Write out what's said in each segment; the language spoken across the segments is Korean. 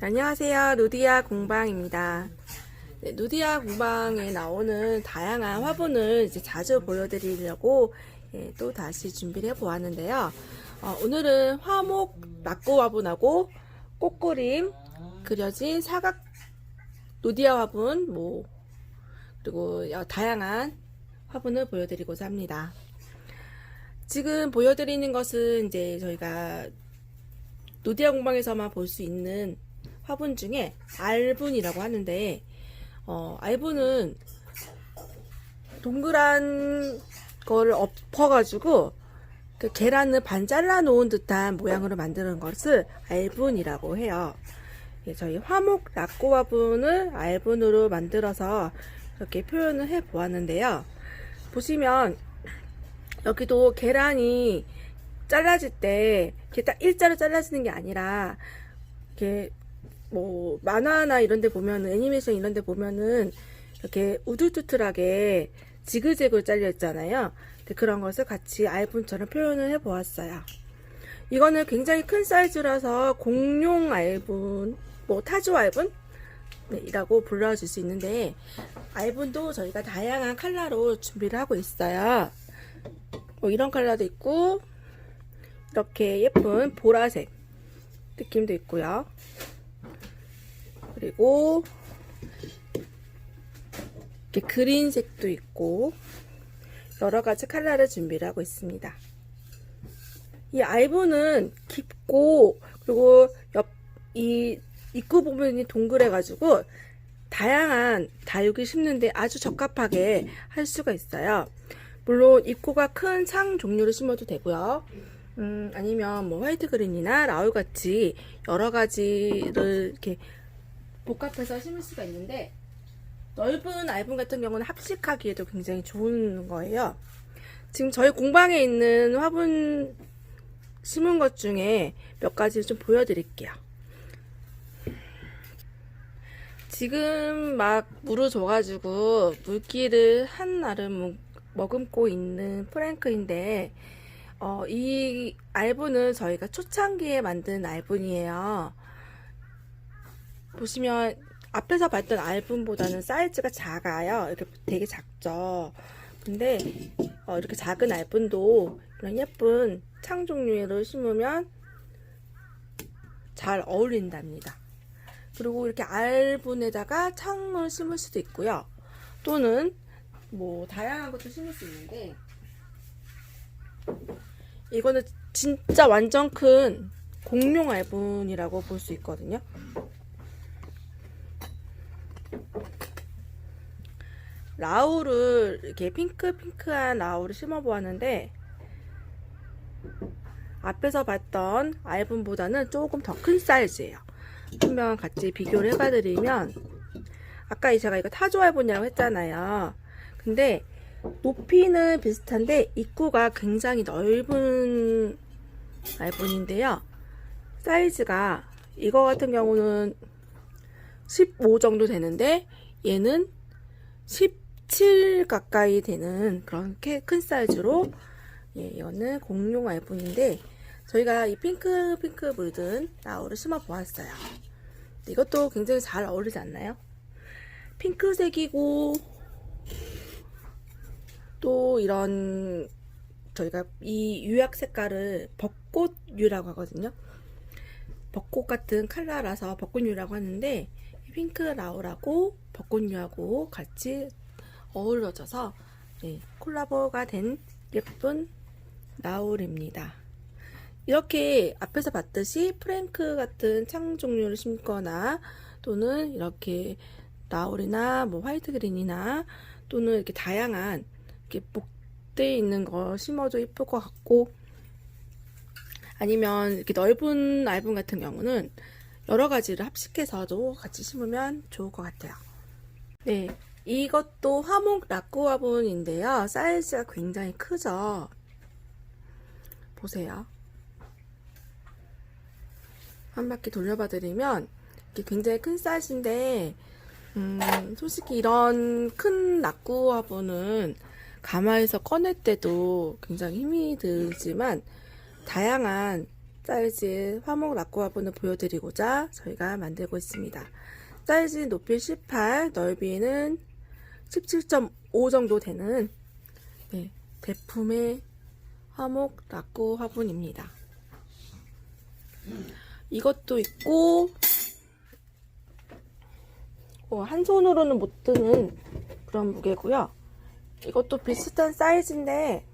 안녕하세요. 누디아 공방입니다. 네, 누디아 공방에 나오는 다양한 화분을 이제 자주 보여드리려고 예, 또 다시 준비를 해보았는데요. 어, 오늘은 화목 낙고 화분하고 꽃그림 그려진 사각 누디아 화분 뭐 그리고 여- 다양한 화분을 보여드리고자 합니다. 지금 보여드리는 것은 이제 저희가 노디아 공방에서만 볼 수 있는 화분 중에 알분이라고 하는데 어, 알분은 동그란 거를 엎어가지고 그 계란을 반 잘라 놓은 듯한 모양으로 만드는 것을 알분이라고 해요. 예, 저희 화목 낙고 화분을 알분으로 만들어서 이렇게 표현을 해 보았는데요. 보시면 여기도 계란이 잘라질 때 이렇게 딱 일자로 잘라지는 게 아니라 이렇게 뭐 만화나 이런 데 보면은 애니메이션 이런 데 보면은 이렇게 우둘투툴하게 지그재그로 잘려 있잖아요. 그런 것을 같이 알분처럼 표현을 해 보았어요. 이거는 굉장히 큰 사이즈라서 공룡 알분, 뭐 타조 알분 네, 이라고 불러줄 수 있는데 알분도 저희가 다양한 컬러로 준비를 하고 있어요. 뭐 이런 컬러도 있고 이렇게 예쁜 보라색 느낌도 있고요. 그리고 이렇게 그린색도 있고 여러 가지 컬러를 준비를 하고 있습니다. 이 알분은 깊고 그리고 옆 이 입구 부분이 동그래가지고 다양한 다육이 심는데 아주 적합하게 할 수가 있어요. 물론 입구가 큰상 종류를 심어도 되고요. 음, 아니면 뭐 화이트 그린이나 라울 같이 여러 가지를 이렇게 복합해서 심을 수가 있는데 넓은 알분 같은 경우는 합식하기에도 굉장히 좋은 거예요. 지금 저희 공방에 있는 화분 심은 것 중에 몇 가지 좀 보여드릴게요. 지금 막 물을 줘가지고 물기를 한 알은 머금고 있는 프랭크인데 어, 이 알분은 저희가 초창기에 만든 알분이에요. 보시면 앞에서 봤던 알분보다는 사이즈가 작아요. 이렇게 되게 작죠. 근데 어, 이렇게 작은 알분도 이런 예쁜 창 종류로 심으면 잘 어울린답니다. 그리고 이렇게 알분에다가 창을 심을 수도 있고요. 또는 뭐 다양한 것도 심을 수 있는데 이거는 진짜 완전 큰 공룡 알분이라고 볼 수 있거든요. 라우를 이렇게 핑크핑크한 라우를 심어 보았는데 앞에서 봤던 알분보다는 조금 더 큰 사이즈예요. 한번 같이 비교를 해봐 드리면 아까 제가 이거 타조 알분이라고 했잖아요. 근데 높이는 비슷한데 입구가 굉장히 넓은 알분인데요. 사이즈가 이거 같은 경우는 15 정도 되는데 얘는 17 가까이 되는 그런 큰 사이즈로 예, 이거는 공룡 알분인데 저희가 이 핑크 핑크 물든 나우를 심어 보았어요. 이것도 굉장히 잘 어울리지 않나요? 핑크색이고 또 이런 저희가 이 유약 색깔을 벚꽃유라고 하거든요. 벚꽃 같은 컬러라서 벚꽃유라고 하는데 이 핑크 라우라고 벚꽃유하고 같이 어우러져서 네, 콜라보가 된 예쁜 라울입니다. 이렇게 앞에서 봤듯이 프랭크 같은 창 종류를 심거나 또는 이렇게 라울이나 뭐 화이트 그린이나 또는 이렇게 다양한 이렇게 목대 있는 거 심어도 이쁠 것 같고 아니면 이렇게 넓은 알분 같은 경우는 여러 가지를 합식해서도 같이 심으면 좋을 것 같아요. 네, 이것도 화목 화분인데요. 사이즈가 굉장히 크죠. 보세요. 한 바퀴 돌려봐 드리면 굉장히 큰 사이즈인데 음, 솔직히 이런 큰 낙구 화분은 가마에서 꺼낼 때도 굉장히 힘이 들지만 다양한 사이즈의 화목 락구 화분을 보여드리고자 저희가 만들고 있습니다. 사이즈 높이 18, 넓이는 17.5 정도 되는 네, 대품의 화목 락구 화분입니다. 이것도 있고 어, 한 손으로는 못 드는 그런 무게고요. 이것도 비슷한 사이즈인데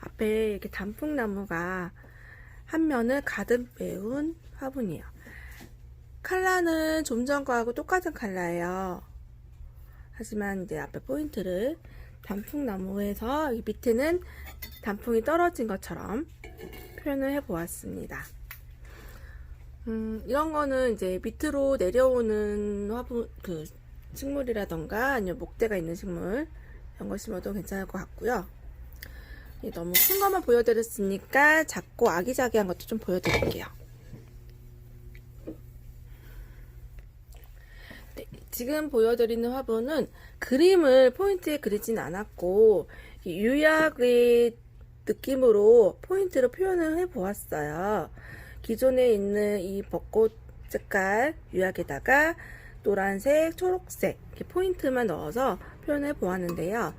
앞에 이렇게 단풍나무가 한 면을 가득 메운 화분이에요. 컬러는 좀전 거하고 똑같은 컬러예요. 하지만 이제 앞에 포인트를 단풍나무에서 이 밑에는 단풍이 떨어진 것처럼 표현을 해 보았습니다. 음, 이런 거는 이제 밑으로 내려오는 화분, 그, 식물이라던가 아니면 목대가 있는 식물, 이런 거 심어도 괜찮을 것 같고요. 예, 너무 큰 것만 보여드렸으니까 작고 아기자기한 것도 좀 보여드릴게요. 네, 지금 보여드리는 화분은 그림을 포인트에 그리진 않았고 이 유약의 느낌으로 포인트로 표현을 해 보았어요. 기존에 있는 이 벚꽃 색깔 유약에다가 노란색, 초록색 이렇게 포인트만 넣어서 표현해 보았는데요.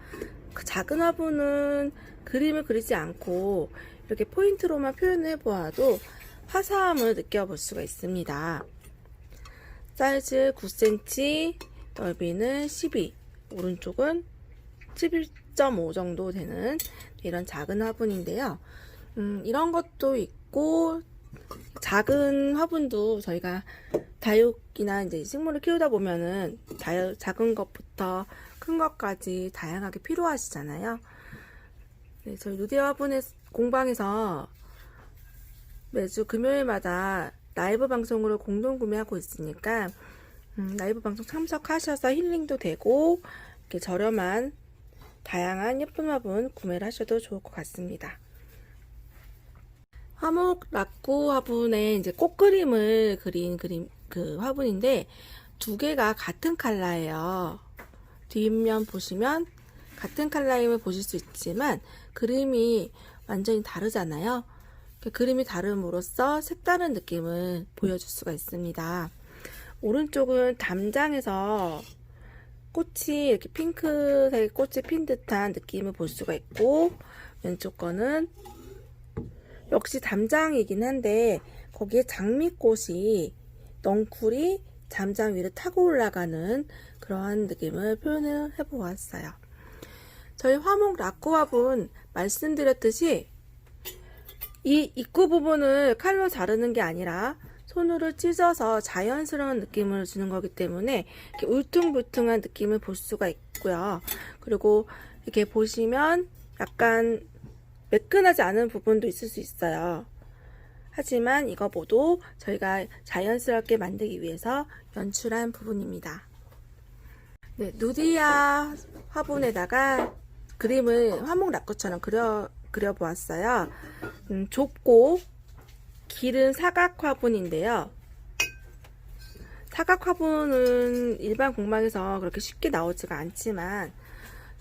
그 작은 화분은 그림을 그리지 않고 이렇게 포인트로만 표현해 보아도 화사함을 느껴볼 수가 있습니다. 사이즈 9cm, 넓이는 12, 오른쪽은 11.5 정도 되는 이런 작은 화분인데요. 음, 이런 것도 있고 작은 화분도 저희가 다육이나 이제 식물을 키우다 보면은 다, 작은 것부터 큰 것까지 다양하게 필요하시잖아요. 네, 저희 누디 화분의 공방에서 매주 금요일마다 라이브 방송으로 공동 구매하고 있으니까 음, 라이브 방송 참석하셔서 힐링도 되고 이렇게 저렴한 다양한 예쁜 화분 구매를 하셔도 좋을 것 같습니다. 화목 락구 화분에 이제 꽃그림을 그린 그림 그 화분인데 두 개가 같은 컬러예요. 뒷면 보시면 같은 컬러임을 보실 수 있지만 그림이 완전히 다르잖아요. 그 그림이 다름으로써 색다른 느낌을 보여줄 수가 있습니다. 오른쪽은 담장에서 꽃이 이렇게 핑크색 꽃이 핀 듯한 느낌을 볼 수가 있고 왼쪽 거는 역시 담장이긴 한데 거기에 장미꽃이 넝쿨이 담장 위를 타고 올라가는 그러한 느낌을 표현을 해보았어요. 저희 화목 락구화분 말씀드렸듯이 이 입구 부분을 칼로 자르는 게 아니라 손으로 찢어서 자연스러운 느낌을 주는 거기 때문에 이렇게 울퉁불퉁한 느낌을 볼 수가 있고요. 그리고 이렇게 보시면 약간 매끈하지 않은 부분도 있을 수 있어요. 하지만 이거 모두 저희가 자연스럽게 만들기 위해서 연출한 부분입니다. 네, 누디아 화분에다가 그림을 화목 락구처럼 그려, 그려보았어요. 음, 좁고 길은 사각 화분인데요. 사각 화분은 일반 공방에서 그렇게 쉽게 나오지가 않지만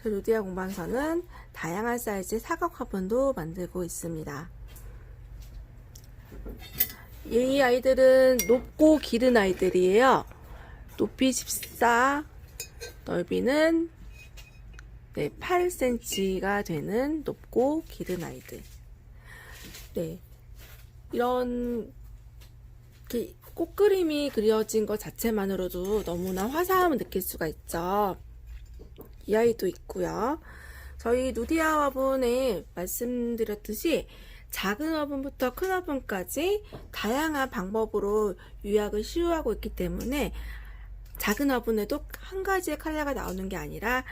저 루디아 공방에서는 다양한 사이즈의 사각 화분도 만들고 있습니다. 이 아이들은 높고 기른 아이들이에요. 높이 14, 넓이는 네, 8cm가 되는 높고 기른 아이들. 네. 이런 꽃그림이 그려진 것 자체만으로도 너무나 화사함을 느낄 수가 있죠. 이 아이도 있고요. 저희 누디아 화분에 말씀드렸듯이 작은 화분부터 큰 화분까지 다양한 방법으로 유약을 시유하고 있기 때문에 작은 화분에도 한 가지의 컬러가 나오는 게 아니라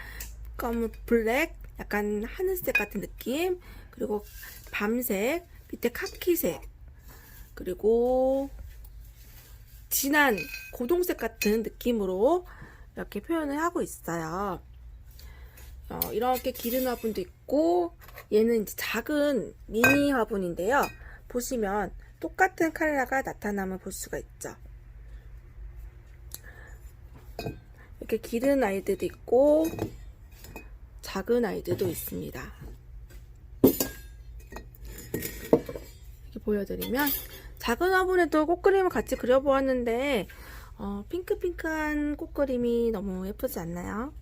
검은 블랙, 약간 하늘색 같은 느낌, 그리고 밤색, 밑에 카키색, 그리고 진한 고동색 같은 느낌으로 이렇게 표현을 하고 있어요. 어, 이렇게 기른 화분도 있고 얘는 이제 작은 미니 화분인데요. 보시면 똑같은 컬러가 나타남을 볼 수가 있죠. 이렇게 기른 아이들도 있고 작은 아이들도 있습니다. 이렇게 보여드리면 작은 화분에도 꽃그림을 같이 그려보았는데 어, 핑크핑크한 꽃그림이 너무 예쁘지 않나요?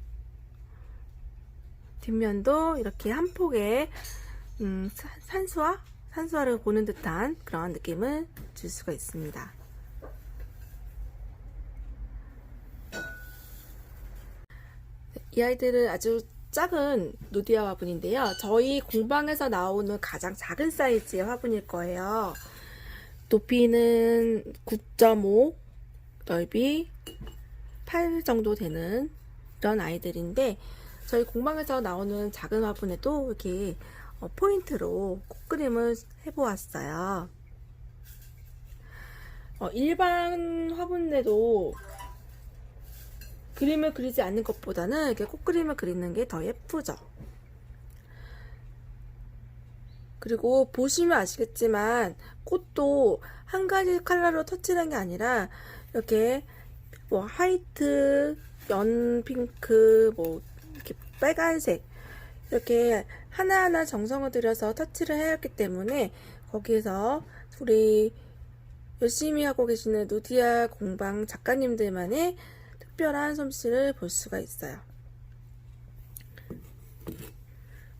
뒷면도 이렇게 한 폭의 음, 사- 산수화? 산수화를 보는 듯한 그런 느낌을 줄 수가 있습니다. 이 아이들은 아주 작은 누디아 화분인데요. 저희 공방에서 나오는 가장 작은 사이즈의 화분일 거예요. 높이는 9.5, 넓이 8 정도 되는 그런 아이들인데 저희 공방에서 나오는 작은 화분에도 이렇게 어, 포인트로 꽃그림을 해보았어요. 어, 일반 화분에도 그림을 그리지 않는 것보다는 이렇게 꽃그림을 그리는 게 더 예쁘죠. 그리고 보시면 아시겠지만 꽃도 한 가지 컬러로 터치한 게 아니라 이렇게 뭐 하이트, 연 핑크, 뭐 빨간색 이렇게 하나하나 정성을 들여서 터치를 해왔기 때문에 거기에서 우리 열심히 하고 계시는 누디아 공방 작가님들만의 특별한 솜씨를 볼 수가 있어요.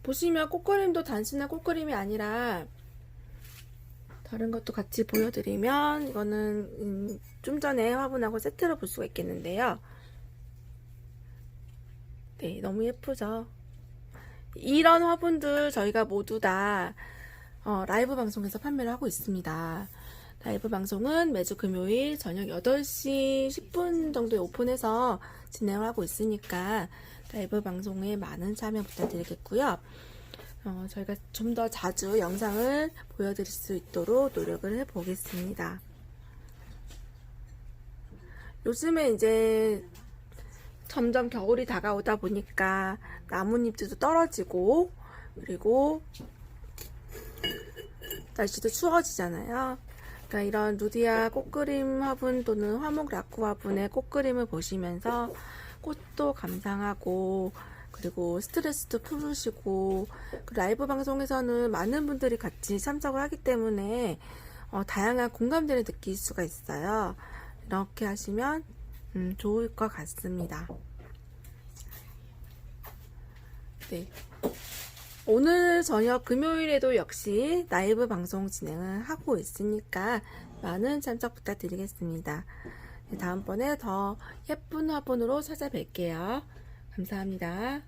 보시면 꽃그림도 단순한 꽃그림이 아니라 다른 것도 같이 보여드리면 이거는 음, 좀 전에 화분하고 세트로 볼 수가 있겠는데요. 네, 너무 예쁘죠? 이런 화분들 저희가 모두 다 어, 라이브 방송에서 판매를 하고 있습니다. 라이브 방송은 매주 금요일 저녁 8시 10분 정도에 오픈해서 진행을 하고 있으니까 라이브 방송에 많은 참여 부탁드리겠고요. 어, 저희가 좀 더 자주 영상을 보여드릴 수 있도록 노력을 해보겠습니다. 요즘에 이제 점점 겨울이 다가오다 보니까 나뭇잎들도 떨어지고 그리고 날씨도 추워지잖아요. 그러니까 이런 루디아 꽃그림 화분 또는 화목 라쿠 화분의 꽃그림을 보시면서 꽃도 감상하고 그리고 스트레스도 풀으시고 그 라이브 방송에서는 많은 분들이 같이 참석을 하기 때문에 어, 다양한 공감대를 느낄 수가 있어요. 이렇게 하시면 음, 좋을 것 같습니다. 네. 오늘 저녁 금요일에도 역시 라이브 방송 진행을 하고 있으니까 많은 참석 부탁드리겠습니다. 네, 다음번에 더 예쁜 화분으로 찾아뵐게요. 감사합니다.